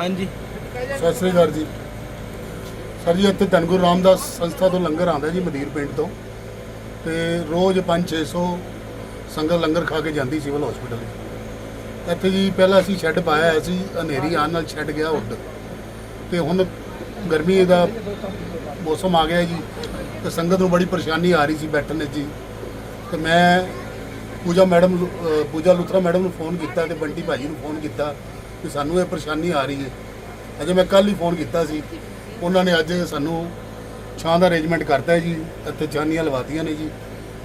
ਹਾਂਜੀ। ਸਤਿ ਸ੍ਰੀ ਅਕਾਲ ਜੀ। ਸਰ ਜੀ, ਇੱਥੇ ਧੰਨ ਗੁਰੂ ਰਾਮਦਾਸ ਸੰਸਥਾ ਤੋਂ ਲੰਗਰ ਆਉਂਦਾ ਜੀ, ਮਦੀਰ ਪਿੰਡ ਤੋਂ। ਤੇ ਰੋਜ਼ 5-600 ਸੰਗਤ ਲੰਗਰ ਖਾ ਕੇ ਜਾਂਦੀ ਸਿਵਲ ਹਸਪੀਟਲ ਇੱਥੇ ਜੀ, ਪਹਿਲਾਂ ਅਸੀਂ ਸ਼ੈੱਡ ਪਾਇਆ ਹੋਇਆ ਸੀ, ਹਨੇਰੀ ਆਉਣ ਨਾਲ ਸ਼ੈੱਡ ਗਿਆ ਉੱਡ। ਤੇ ਹੁਣ ਗਰਮੀ ਦਾ ਮੌਸਮ ਆ ਗਿਆ ਜੀ, ਤੇ ਸੰਗਤ ਨੂੰ ਬੜੀ ਪਰੇਸ਼ਾਨੀ ਆ ਰਹੀ ਸੀ ਬੈਠਣ ਵਿੱਚ ਜੀ। ਤੇ ਮੈਂ ਪੂਜਾ ਮੈਡਮ ਨੂੰ- ਪੂਜਾ ਲੁਥਰਾ ਮੈਡਮ ਨੂੰ ਫੋਨ ਕੀਤਾ ਤੇ ਬੰਟੀ ਭਾਜੀ ਨੂੰ ਫੋਨ ਕੀਤਾ। ਕਿ ਸਾਨੂੰ ਇਹ ਪਰੇਸ਼ਾਨੀ ਆ ਰਹੀ ਹੈ। ਅਜੇ ਮੈਂ ਕੱਲ ਹੀ ਫੋਨ ਕੀਤਾ ਸੀ। ਉਹਨਾਂ ਨੇ ਅੱਜ ਸਾਨੂੰ ਛਾਂ ਦਾ ਅਰੇਂਜਮੈਂਟ ਕਰਤਾ ਜੀ। ਇੱਥੇ ਚਾਨੀਆਂ ਲਵਾਤੀਆਂ ਨੇ ਜੀ।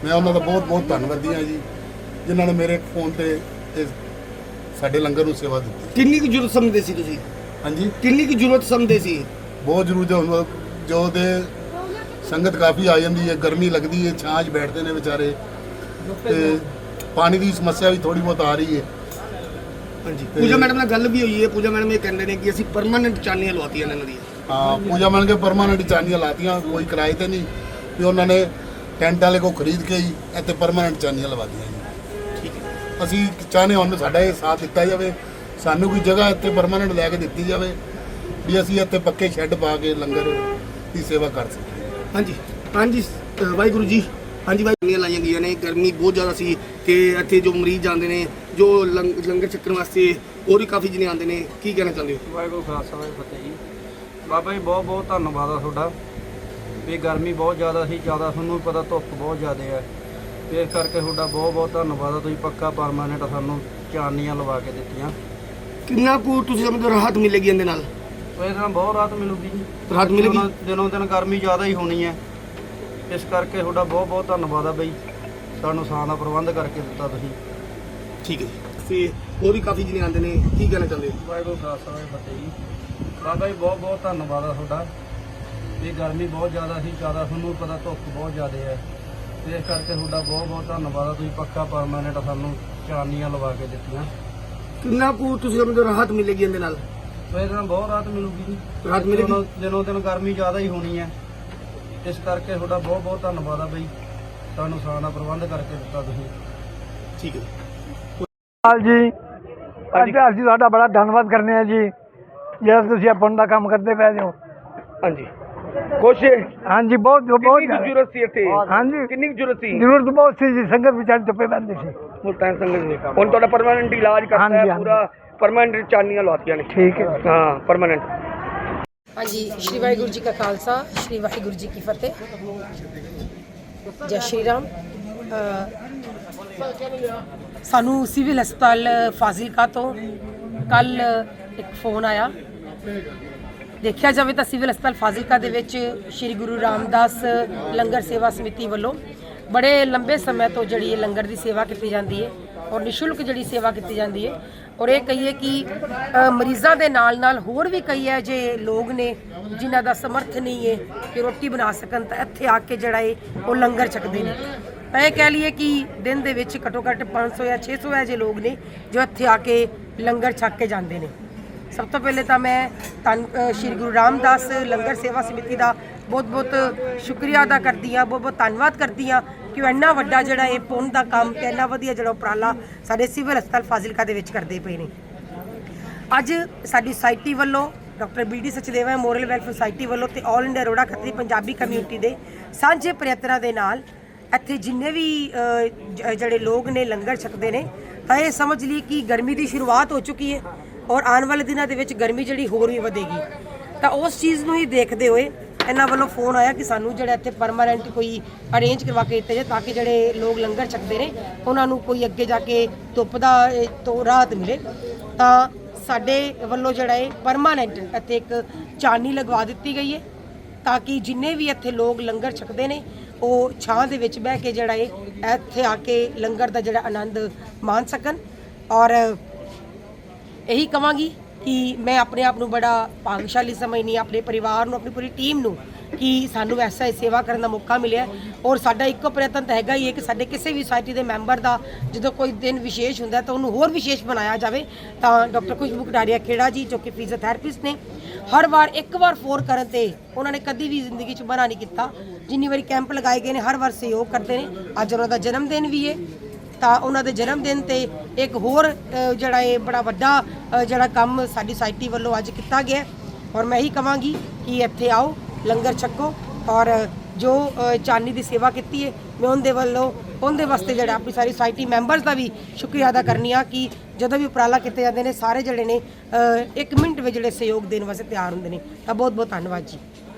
ਮੈਂ ਉਹਨਾਂ ਦਾ ਬਹੁਤ ਬਹੁਤ ਧੰਨਵਾਦੀ ਹਾਂ ਜੀ ਜਿਨ੍ਹਾਂ ਨੇ ਮੇਰੇ ਫੋਨ ਤੇ ਸਾਡੇ ਲੰਗਰ ਨੂੰ ਸੇਵਾ ਦਿੱਤੀ। ਕਿੰਨੀ ਕੁ ਜ਼ਰੂਰਤ ਸਮਝਦੇ ਸੀ ਤੁਸੀਂ? ਹਾਂਜੀ? ਕਿੰਨੀ ਕੁ ਜ਼ਰੂਰਤ ਸਮਝਦੇ ਸੀ? ਬਹੁਤ ਜ਼ਰੂਰੀ ਹੈ ਜੋ ਦੇ ਸੰਗਤ ਕਾਫੀ ਆ ਜਾਂਦੀ ਹੈ। ਗਰਮੀ ਲੱਗਦੀ ਹੈ ਛਾਂ 'ਚ ਬੈਠਦੇ ਨੇ ਵਿਚਾਰੇ। ਤੇ ਪਾਣੀ ਦੀ ਸਮੱਸਿਆ ਵੀ ਥੋੜੀ ਬਹੁਤ ਆ ਰਹੀ ਹੈ। ਹਾਂਜੀ। ਪੂਜਾ ਮੈਡਮ ਨਾਲ ਗੱਲ ਵੀ ਹੋਈ ਹੈ। ਪੂਜਾ ਮੈਡਮ ਇਹ ਕਹਿੰਦੇ ਨੇ ਕਿ ਅਸੀਂ ਪਰਮਾਨੈਂਟ ਚਾਨੀਆਂ ਲਵਾਤੀਆਂ ਨੇ ਇਹਨਾਂ ਦੀਆਂ। ਹਾਂ ਪੂਜਾ ਮੰਨ ਕੇ ਪਰਮਾਨੈਂਟ ਚਾਨੀਆਂ ਲਾਤੀਆਂ ਕੋਈ ਕਿਰਾਏ ਤੇ ਨਹੀਂ। ਵੀ ਉਹਨਾਂ ਨੇ ਟੈਂਟ ਵਾਲੇ ਕੋ ਖਰੀਦ ਕੇ ਹੀ ਇੱਥੇ ਪਰਮਾਨੈਂਟ ਚਾਨੀਆਂ ਲਵਾਤੀਆਂ ਜੀ। ਠੀਕ ਹੈ। ਅਸੀਂ ਚਾਹਨੇ ਹਾਂ ਸਾਡਾ ਇਹ ਸਾਥ ਦਿੱਤਾ ਜਾਵੇ। ਸਾਨੂੰ ਕੋਈ ਜਗ੍ਹਾ ਇੱਥੇ ਪਰਮਾਨੈਂਟ ਲੈ ਕੇ ਦਿੱਤੀ ਜਾਵੇ ਵੀ ਅਸੀਂ ਇੱਥੇ ਪੱਕੇ ਸ਼ੈੱਡ ਪਾ ਕੇ ਲੰਗਰ ਦੀ ਸੇਵਾ ਕਰ ਸਕੀਏ। ਹਾਂਜੀ। ਹਾਂਜੀ ਅ, ਵਾਹਿਗੁਰੂ ਜੀ। ਹਾਂਜੀ ਵਾਹਿਗੁਰੂ ਲਾਈਆਂ ਗਈਆਂ ਨੇ। ਗਰਮੀ ਬਹੁਤ ਜ਼ਿਆਦਾ ਸੀ ਤੇ ਇੱਥੇ ਜੋ ਮਰੀਜ਼ ਜਾਂਦੇ ਨੇ ਜੋ ਲੰਗ- ਲੰਗਰ ਛਕਣ ਵਾਸਤੇ ਹੋਰ ਵੀ ਕਾਫੀ ਜਣੇ ਆਉਂਦੇ ਨੇ ਕੀ ਕਹਿਣਾ ਚਾਹੁੰਦੇ ਹੋ? ਵਾਹਿਗੁਰੂ ਖਾਲਸਾ ਵਾਹਿਗੁਰੂ ਫਤਿਹ ਜੀ। ਬਾਬਾ ਜੀ ਬਹੁਤ ਬਹੁਤ ਧੰਨਵਾਦ ਆ ਤੁਹਾਡਾ। ਵੀ ਗਰਮੀ ਬਹੁਤ ਜ਼ਿਆਦਾ ਸੀ ਜ਼ਿਆਦਾ ਤੁਹਾਨੂੰ ਵੀ ਪਤਾ ਧੁੱਪ ਬਹੁਤ ਜ਼ਿਆਦਾ ਹੈ ਇਸ ਕਰਕੇ ਤੁਹਾਡਾ ਬਹੁਤ ਬਹੁਤ ਧੰਨਵਾਦ ਆ। ਤੁਸੀਂ ਪੱਕਾ ਪਰਮਾਨੈਂਟ ਸਾਨੂੰ ਚਾਨੀਆਂ ਲਵਾ ਕੇ ਦਿੱਤੀਆਂ। ਕਿੰਨਾ ਕੁ ਤੁਸੀਂ ਸਮਝਦੇ ਹੋ ਰਾਹਤ ਮਿਲੇਗੀ ਇਹਦੇ ਨਾਲ? ਤੇ ਇਹਦੇ ਨਾਲ ਬਹੁਤ ਰਾਹਤ ਮਿਲੂਗੀ ਜੀ। ਰਾਹਤ ਮਿਲੇਗੀ? ਦਿਨੋਂ- ਦਿਨੋਂ ਦਿਨ ਗਰਮੀ ਜ਼ਿਆਦਾ ਹੀ ਹੋਣੀ ਹੈ। ਇਸ ਕਰਕੇ ਤੁਹਾਡਾ ਬਹੁਤ ਬਹੁਤ ਧੰਨਵਾਦ ਆ ਬਈ। ਸਾਨੂੰ ਸਾਂ ਦਾ ਪ੍ਰਬੰਧ ਕਰਕੇ ਦਿੱਤਾ ਤੁਸੀਂ। ਠੀਕ ਹੈ ਜੀ। ਤੇ ਹੋਰ ਵੀ ਕਾਫੀ ਜਣੇ ਆਉਂਦੇ ਨੇ ਕੀ ਕਹਿਣਾ ਚਾਹੁੰਦੇ ਹੋ? ਵਾਹਿਗੁਰੂ ਖਾਲਸਾ ਵਾਹਿਗੁਰੂ ਫਤਿਹ ਜੀ। ਬਾਬਾ ਜੀ ਬਹੁਤ ਬਹੁਤ ਧੰਨਵਾਦ ਆ ਤੁਹਾਡਾ। ਵੀ ਗਰਮੀ ਬਹੁਤ ਜ਼ਿਆਦਾ ਸੀ ਜ਼ਿਆਦਾ ਤੁਹਾਨੂੰ ਪਤਾ ਧੁੱਪ ਬਹੁਤ ਜ਼ਿਆਦਾ ਹੈ ਤੇ ਇਸ ਕਰਕੇ ਤੁਹਾਡਾ ਬਹੁਤ ਬਹੁਤ ਧੰਨਵਾਦ ਆ। ਤੁਸੀਂ ਪੱਕਾ ਪਰਮਾਨੈਂਟ ਸਾਨੂੰ ਚਾਨੀਆਂ ਲਵਾ ਕੇ ਦਿੱਤੀਆਂ। ਕਿੰਨਾ ਕੁ ਤੁਸੀਂ ਸਮਝਦੇ ਹੋ ਰਾਹਤ ਮਿਲੇਗੀ ਇਹਦੇ ਨਾਲ? ਇਹਦੇ ਨਾਲ ਬਹੁਤ ਰਾਹਤ ਮਿਲੂਗੀ ਜੀ। ਰਾਹਤ ਮਿਲੇਗੀ? ਦਿਨੋਂ- ਦਿਨੋਂ ਦਿਨ ਗਰਮੀ ਜ਼ਿਆਦਾ ਹੀ ਹੋਣੀ ਹੈ ਇਸ ਕਰਕੇ ਤੁਹਾਡਾ ਬਹੁਤ ਬਹੁਤ ਧੰਨਵਾਦ ਆ ਬਈ। ਸਾਨੂੰ ਸਾਂ ਦਾ ਪ੍ਰਬੰਧ ਕਰਕੇ ਦਿੱਤਾ ਤੁਸੀਂ। ਠੀਕ ਹੈ। ਹਾਲ ਜੀ। ਅੱਜ ਅਸੀਂ ਤੁਹਾਡਾ ਬੜਾ ਧੰਨਵਾਦ ਕਰਨੇ ਆ ਜੀ। ਜਿਹੜਾ ਤੁਸੀਂ ਪੁੰਨ ਦਾ ਕੰਮ ਕਰਦੇ ਪਏ ਹੋ। ਹਾਂਜੀ। ਕੁਛ ਹਾਂਜੀ ਬਹੁਤ ਬਹੁਤ ਕਿੰਨੀ ਜ਼ਰੂਰਤ ਸੀ ਇੱਥੇ? ਹਾਂਜੀ। ਕਿੰਨੀ ਜ਼ਰੂਰਤ ਸੀ? ਜ਼ਰੂਰਤ ਬਹੁਤ ਸੀ ਜੀ ਸੰਗਤ ਵਿਚਾਰੀ ਧੁੱਪੇ ਬੰਦੇ ਸੀ। ਤਾਂ ਸੰਗਤ ਨੇ ਹੁਣ ਤੁਹਾਡਾ ਪਰਮਾਨੈਂਟ ਇਲਾਜ ਕਰਤਾ ਹਾਂਜੀ, ਹੈ। ਪੂਰਾ ਪਰਮਾਨੈਂਟ ਚਾਨੀਆਂ ਲਵਾਤੀਆਂ ਨੇ। ਠੀਕ ਹੈ। ਹਾਂ ਪਰਮਾਨੈਂਟ ਹਾਂਜੀ ਸ਼੍ਰੀ ਵਾਹਿਗੁਰੂ ਜੀ ਕਾ ਖਾਲਸਾ ਸ਼੍ਰੀ ਵਾਹਿਗੁਰੂ ਜੀ ਕੀ ਫਤਿਹ। ਜੈ ਸ਼੍ਰੀ ਰਾਮ। ਅ, ਸਾਨੂੰ ਸਿਵਲ ਹਸਪਤਾਲ ਫਾਜ਼ਿਲਕਾ ਤੋਂ ਕੱਲ ਇੱਕ ਫੋਨ ਆਇਆ। ਦੇਖਿਆ ਜਾਵੇ ਤਾਂ ਸਿਵਲ ਹਸਪਤਾਲ ਫਾਜ਼ਿਲਕਾ ਦੇ ਵਿੱਚ ਸ਼੍ਰੀ ਗੁਰੂ ਰਾਮਦਾਸ ਲੰਗਰ ਸੇਵਾ ਸਮਿਤੀ ਵੱਲੋਂ ਬੜੇ ਲੰਬੇ ਸਮੇਂ ਤੋਂ ਜਿਹੜੀ ਇਹ ਲੰਗਰ ਦੀ ਸੇਵਾ ਕੀਤੀ ਜਾਂਦੀ ਹੈ ਔਰ ਨਿਸ਼ੁਲਕ ਜਿਹੜੀ ਸੇਵਾ ਕੀਤੀ ਜਾਂਦੀ ਹੈ ਔਰ ਇਹ ਕਹੀਏ ਕਿ ਮਰੀਜ਼ਾਂ ਦੇ ਨਾਲ ਨਾਲ ਹੋਰ ਵੀ ਕਈ ਹੈ ਜੇ ਲੋਕ ਨੇ ਜਿਨ੍ਹਾਂ ਦਾ ਸਮਰਥ ਨਹੀਂ ਹੈ ਕਿ ਰੋਟੀ ਬਣਾ ਸਕਣ ਤਾਂ ਇੱਥੇ ਆ ਕੇ ਜਿਹੜਾ ਹੈ ਉਹ ਲੰਗਰ ਛਕਦੇ ਨੇ। ਤਾਂ ਇਹ ਕਹਿ ਲਈਏ ਕਿ ਦਿਨ ਦੇ ਵਿੱਚ ਘੱਟੋ ਘੱਟ 500 ਜਾਂ 600 ਹੈ ਜੇ ਲੋਕ ਨੇ ਜੋ ਇੱਥੇ ਆ ਕੇ ਲੰਗਰ ਛਕ ਕੇ ਜਾਂਦੇ ਨੇ। ਸਭ ਤੋਂ ਪਹਿਲੇ ਤਾਂ ਮੈਂ ਧੰਨ ਸ਼੍ਰੀ ਗੁਰੂ ਰਾਮਦਾਸ ਲੰਗਰ ਸੇਵਾ ਸਮਿਤੀ ਦਾ ਬਹੁਤ ਬਹੁਤ ਸ਼ੁਕਰੀਆ ਅਦਾ ਕਰਦੀ ਹਾਂ ਬਹੁਤ ਬਹੁਤ ਧੰਨਵਾਦ ਕਰਦੀ ਹਾਂ ਕਿ ਉਹ ਇੰਨਾ ਵੱਡਾ ਜਿਹੜਾ ਇਹ ਪੁੰਨ ਦਾ ਕੰਮ ਤੇ ਇੰਨਾ ਵਧੀਆ ਜਿਹੜਾ ਉਪਰਾਲਾ ਸਾਡੇ ਸਿਵਲ ਹਸਪਤਾਲ ਫਾਜ਼ਿਲਕਾ ਦੇ ਵਿੱਚ ਕਰਦੇ ਪਏ ਨੇ। ਅੱਜ ਸਾਡੀ ਸੁਸਾਇਟੀ ਵੱਲੋਂ doctor B D Sachdeva moral welfare society ਵੱਲੋਂ ਤੇ all India Rora Khatri Punjabi community ਦੇ ਸਾਂਝੇ ਪ੍ਰਯਤਨਾਂ ਦੇ ਨਾਲ ਇੱਥੇ ਜਿੰਨੇ ਵੀ ਜਿਹੜੇ ਲੋਕ ਨੇ, ਲੰਗਰ ਛਕਦੇ ਨੇ, ਤਾਂ ਇਹ ਸਮਝ ਲਈ ਕਿ ਗਰਮੀ ਦੀ ਸ਼ੁਰੂਆਤ ਹੋ ਚੁੱਕੀ ਹੈ ਔਰ ਆਉਣ ਵਾਲੇ ਦਿਨਾਂ ਦੇ ਵਿੱਚ ਗਰਮੀ ਜਿਹੜੀ ਹੋਰ ਵੀ ਵਧੇਗੀ। ਤਾਂ ਉਸ ਚੀਜ਼ ਨੂੰ ਹੀ ਦੇਖਦੇ ਹੋਏ ਇਹਨਾਂ ਵੱਲੋਂ ਫੋਨ ਆਇਆ ਕਿ ਸਾਨੂੰ ਜਿਹੜਾ ਇੱਥੇ ਪਰਮਾਨੈਂਟ ਕੋਈ ਅਰੇਂਜ ਕਰਵਾ ਕੇ ਦਿੱਤੇ ਜਾਏ ਤਾਂ ਕਿ ਜਿਹੜੇ ਲੋਕ ਲੰਗਰ ਛਕਦੇ ਨੇ, ਉਹਨਾਂ ਨੂੰ ਕੋਈ ਅੱਗੇ ਜਾ ਕੇ ਧੁੱਪ ਦਾ ਤੋਂ ਰਾਹਤ ਮਿਲੇ। ਤਾਂ ਸਾਡੇ ਵੱਲੋਂ ਜਿਹੜਾ ਹੈ ਪਰਮਾਨੈਂਟ ਇੱਥੇ ਇੱਕ ਚਾਨੀ ਲਗਵਾ ਦਿੱਤੀ ਗਈ ਹੈ ਤਾਂ ਕਿ ਜਿੰਨੇ ਵੀ ਇੱਥੇ ਲੋਕ ਲੰਗਰ ਛਕਦੇ ਨੇ ਉਹ ਛਾਂ ਦੇ ਵਿੱਚ ਬਹਿ ਕੇ ਜਿਹੜਾ ਹੈ ਇੱਥੇ ਆ ਕੇ ਲੰਗਰ ਦਾ ਜਿਹੜਾ ਆਨੰਦ ਮਾਣ ਸਕਣ। ਔਰ ਇਹੀ ਕਵਾਂਗੀ ਕਿ ਮੈਂ ਆਪਣੇ ਆਪ ਨੂੰ ਬੜਾ ਭਾਗਸ਼ਾਲੀ ਸਮਝਨੀ ਆਪਣੇ ਪਰਿਵਾਰ ਨੂੰ, ਆਪਣੀ ਪੂਰੀ ਟੀਮ ਨੂੰ ਕਿ ਸਾਨੂੰ ਐਸਾ ਹੀ ਸੇਵਾ ਕਰਨ ਦਾ ਮੌਕਾ ਮਿਲਿਆ। ਔਰ ਸਾਡਾ ਇੱਕੋ ਪ੍ਰਯਤਨ ਤਾਂ ਹੈਗਾ ਹੀ ਹੈ ਕਿ ਸਾਡੇ ਕਿਸੇ ਵੀ ਸੁਸਾਇਟੀ ਦੇ ਮੈਂਬਰ ਦਾ ਜਦੋਂ ਕੋਈ ਦਿਨ ਵਿਸ਼ੇਸ਼ ਹੁੰਦਾ ਤਾਂ ਉਹਨੂੰ ਹੋਰ ਵਿਸ਼ੇਸ਼ ਬਣਾਇਆ ਜਾਵੇ। ਤਾਂ ਡਾਕਟਰ ਖੁਸ਼ਬੂ ਕਟਾਰੀਆ ਖੇੜਾ ਜੀ, ਜੋ ਕਿ ਫਿਜ਼ੀਓਥੈਰੇਪਿਸਟ ਨੇ ਹਰ ਵਾਰ ਇੱਕ ਵਾਰ ਫੋਰ ਕਰਨ ਤੇ ਉਹਨਾਂ ਨੇ ਕਦੀ ਵੀ ਜ਼ਿੰਦਗੀ 'ਚ ਮਨਾ ਨਹੀਂ ਕੀਤਾ। ਜਿੰਨੀ ਵਾਰੀ ਕੈਂਪ ਲਗਾਏ ਗਏ ਨੇ, ਹਰ ਵਾਰ ਸਹਿਯੋਗ ਕਰਦੇ ਨੇ। ਅੱਜ ਉਹਨਾਂ ਦਾ ਜਨਮ ਦਿਨ ਵੀ ਹੈ ਤਾਂ ਉਹਨਾਂ ਦੇ ਜਨਮ ਦਿਨ ਤੇ ਇੱਕ ਹੋਰ ਜਿਹੜਾ ਇਹ ਬੜਾ ਵੱਡਾ ਜਿਹੜਾ ਕੰਮ ਸਾਡੀ ਸੁਸਾਇਟੀ ਵੱਲੋਂ ਅੱਜ ਕੀਤਾ ਗਿਆ ਔਰ ਮੈਂ ਇਹੀ ਕਹਾਂਗੀ ਕਿ ਇੱਥੇ ਆਓ, ਲੰਗਰ ਛਕੋ। ਔਰ ਜੋ ਚਾਨੀ ਦੀ ਸੇਵਾ ਕੀਤੀ ਹੈ ਮੈਂ ਉਹਦੇ ਵੱਲੋਂ ਉਹਦੇ ਵਾਸਤੇ ਜਿਹੜਾ ਆਪਣੀ ਸਾਰੀ ਸੋਸਾਇਟੀ ਮੈਂਬਰਸ ਦਾ ਵੀ ਸ਼ੁਕਰੀਆ ਅਦਾ ਕਰਨੀ ਆ ਕਿ ਜਦੋਂ ਵੀ ਉਪਰਾਲਾ ਕੀਤੇ ਜਾਂਦੇ ਨੇ ਸਾਰੇ ਜਿਹੜੇ ਨੇ ਅ, ਇੱਕ ਮਿੰਟ ਵਿੱਚ ਜਿਹੜੇ ਸਹਿਯੋਗ ਦੇਣ ਵਾਸਤੇ ਤਿਆਰ ਹੁੰਦੇ ਨੇ। ਤਾਂ ਬਹੁਤ ਬਹੁਤ ਧੰਨਵਾਦ ਜੀ।